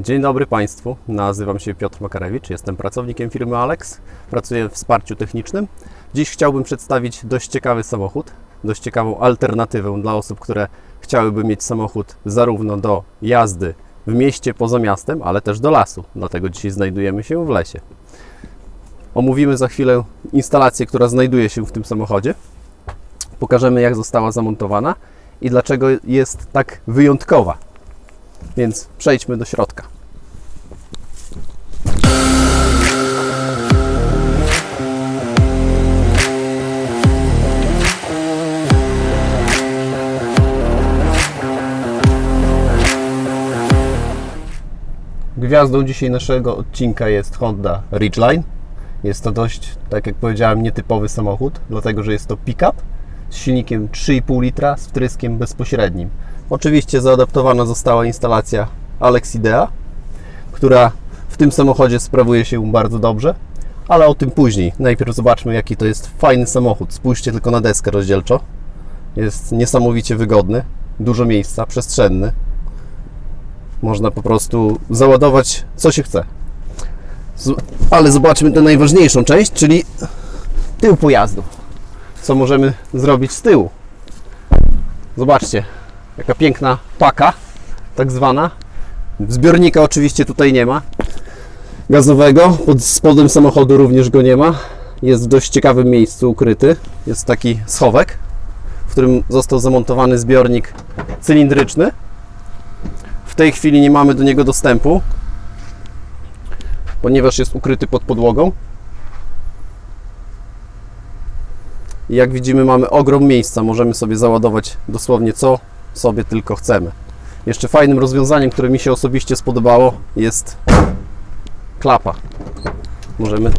Dzień dobry Państwu, nazywam się Piotr Makarewicz, jestem pracownikiem firmy Alex, pracuję w wsparciu technicznym. Dziś chciałbym przedstawić dość ciekawy samochód, dość ciekawą alternatywę dla osób, które chciałyby mieć samochód zarówno do jazdy w mieście poza miastem, ale też do lasu. Dlatego dzisiaj znajdujemy się w lesie. Omówimy za chwilę instalację, która znajduje się w tym samochodzie. Pokażemy, jak została zamontowana i dlaczego jest tak wyjątkowa. Więc przejdźmy do środka. Gwiazdą dzisiaj naszego odcinka jest Honda Ridgeline. Jest to dość, tak jak powiedziałem, nietypowy samochód, dlatego że jest to pick-up z silnikiem 3,5 litra z wtryskiem bezpośrednim. Oczywiście zaadaptowana została instalacja Alex Idea, która w tym samochodzie sprawuje się bardzo dobrze, ale o tym później. Najpierw zobaczmy, jaki to jest fajny samochód. Spójrzcie tylko na deskę rozdzielczą. Jest niesamowicie wygodny, dużo miejsca, przestrzenny. Można po prostu załadować co się chce. Ale zobaczmy tę najważniejszą część, czyli tył pojazdu. Co możemy zrobić z tyłu? Zobaczcie, jaka piękna paka, tak zwana. Zbiornika oczywiście tutaj nie ma. Gazowego, pod spodem samochodu również go nie ma. Jest w dość ciekawym miejscu ukryty. Jest taki schowek, w którym został zamontowany zbiornik cylindryczny. Tej chwili nie mamy do niego dostępu, ponieważ jest ukryty pod podłogą. Jak widzimy, mamy ogrom miejsca. Możemy sobie załadować dosłownie co sobie tylko chcemy. Jeszcze fajnym rozwiązaniem, które mi się osobiście spodobało, jest klapa. Możemy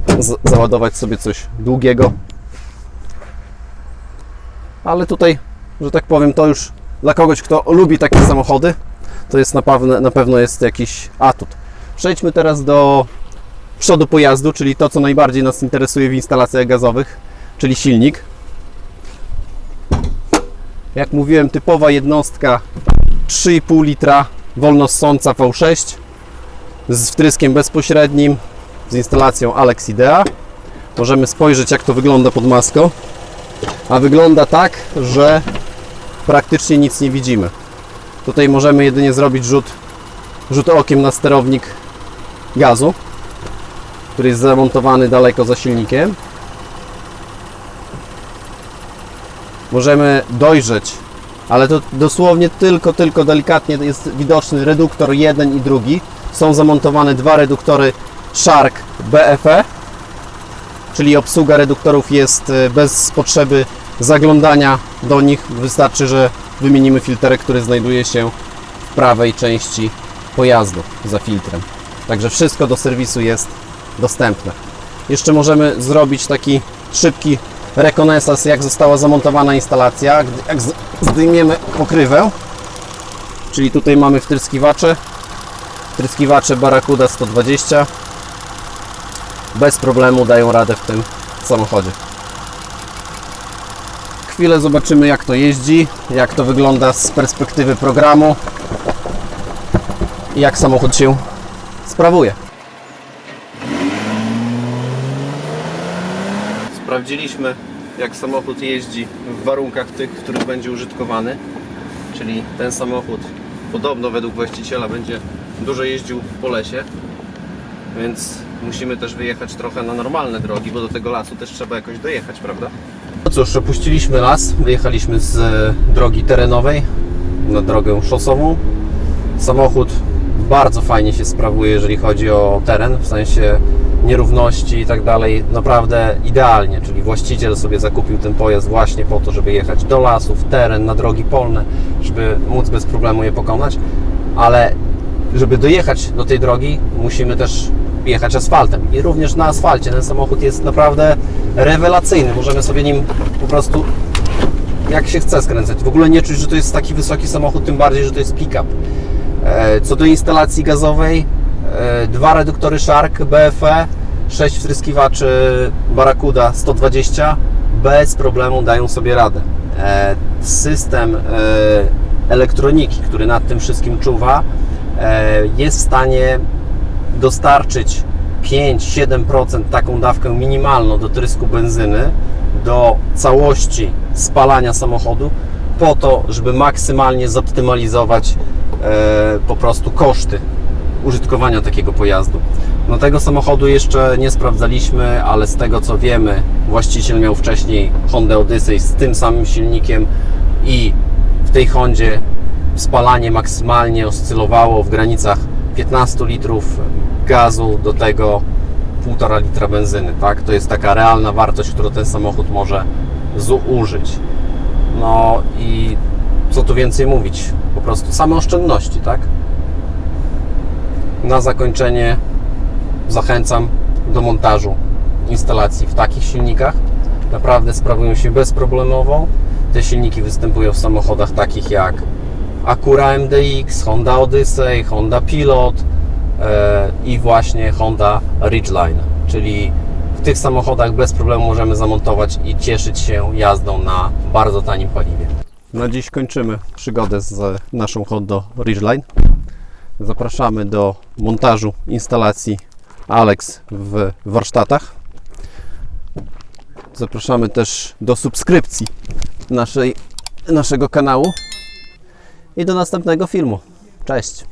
załadować sobie coś długiego. Ale tutaj, że tak powiem, to już dla kogoś, kto lubi takie samochody, to jest na pewno, na pewno jest jakiś atut. Przejdźmy teraz do przodu pojazdu, czyli to, co najbardziej nas interesuje w instalacjach gazowych, czyli silnik. Jak mówiłem, typowa jednostka 3,5 litra wolnossąca V6 z wtryskiem bezpośrednim, z instalacją Alex Idea. Możemy spojrzeć, jak to wygląda pod maską. A wygląda tak, że praktycznie nic nie widzimy. Tutaj możemy jedynie zrobić rzut, rzut okiem na sterownik gazu, który jest zamontowany daleko za silnikiem. możemy dojrzeć, ale to dosłownie tylko, tylko delikatnie jest widoczny reduktor jeden i drugi. Są zamontowane dwa reduktory Shark BFE, czyli obsługa reduktorów jest e, bez potrzeby zaglądania do nich. Wystarczy, że wymienimy filterek, który znajduje się w prawej części pojazdu za filtrem. Także wszystko do serwisu jest dostępne. Jeszcze możemy zrobić taki szybki rekonesans, jak została zamontowana instalacja. Jak zdejmiemy pokrywę, czyli tutaj mamy wtryskiwacze, wtryskiwacze Barracuda 120, bez problemu dają radę w tym samochodzie. Chwilę zobaczymy, jak to jeździ, jak to wygląda z perspektywy programu i jak samochód się sprawuje. Sprawdziliśmy, jak samochód jeździ w warunkach tych, w których będzie użytkowany. Czyli ten samochód podobno według właściciela będzie dużo jeździł po lesie, więc musimy też wyjechać trochę na normalne drogi, bo do tego lasu też trzeba jakoś dojechać, prawda? No cóż, opuściliśmy las, wyjechaliśmy z e, drogi terenowej na drogę szosową. Samochód bardzo fajnie się sprawuje, jeżeli chodzi o teren, w sensie nierówności i tak dalej, naprawdę idealnie, czyli właściciel sobie zakupił ten pojazd właśnie po to, żeby jechać do lasu, w teren, na drogi polne, żeby móc bez problemu je pokonać, ale żeby dojechać do tej drogi, musimy też jechać asfaltem i również na asfalcie ten samochód jest naprawdę rewelacyjny, możemy sobie nim po prostu jak się chce skręcać. W ogóle nie czuć, że to jest taki wysoki samochód, tym bardziej, że to jest pick-up. E, Co do instalacji gazowej, e, dwa reduktory Shark BFE, sześć wtryskiwaczy Barracuda 120 bez problemu dają sobie radę. E, System elektroniki, który nad tym wszystkim czuwa, jest w stanie dostarczyć 5-7% taką dawkę minimalną do trysku benzyny do całości spalania samochodu po to, żeby maksymalnie zoptymalizować e, po prostu koszty użytkowania takiego pojazdu. No tego samochodu jeszcze nie sprawdzaliśmy, ale z tego co wiemy, właściciel miał wcześniej Honda Odyssey z tym samym silnikiem i w tej Hondzie spalanie maksymalnie oscylowało w granicach 15 litrów gazu do tego 1,5 litra benzyny, tak? To jest taka realna wartość, którą ten samochód może zużyć. No i co tu więcej mówić? Po prostu same oszczędności, tak? Na zakończenie zachęcam do montażu instalacji w takich silnikach. Naprawdę sprawują się bezproblemowo. Te silniki występują w samochodach takich jak Acura MDX, Honda Odyssey, Honda Pilot i właśnie Honda Ridgeline. Czyli w tych samochodach bez problemu możemy zamontować i cieszyć się jazdą na bardzo tanim paliwie. Na dziś kończymy przygodę z naszą Honda Ridgeline. Zapraszamy do montażu instalacji Alex w warsztatach. Zapraszamy też do subskrypcji naszej, naszego kanału i do następnego filmu. Cześć!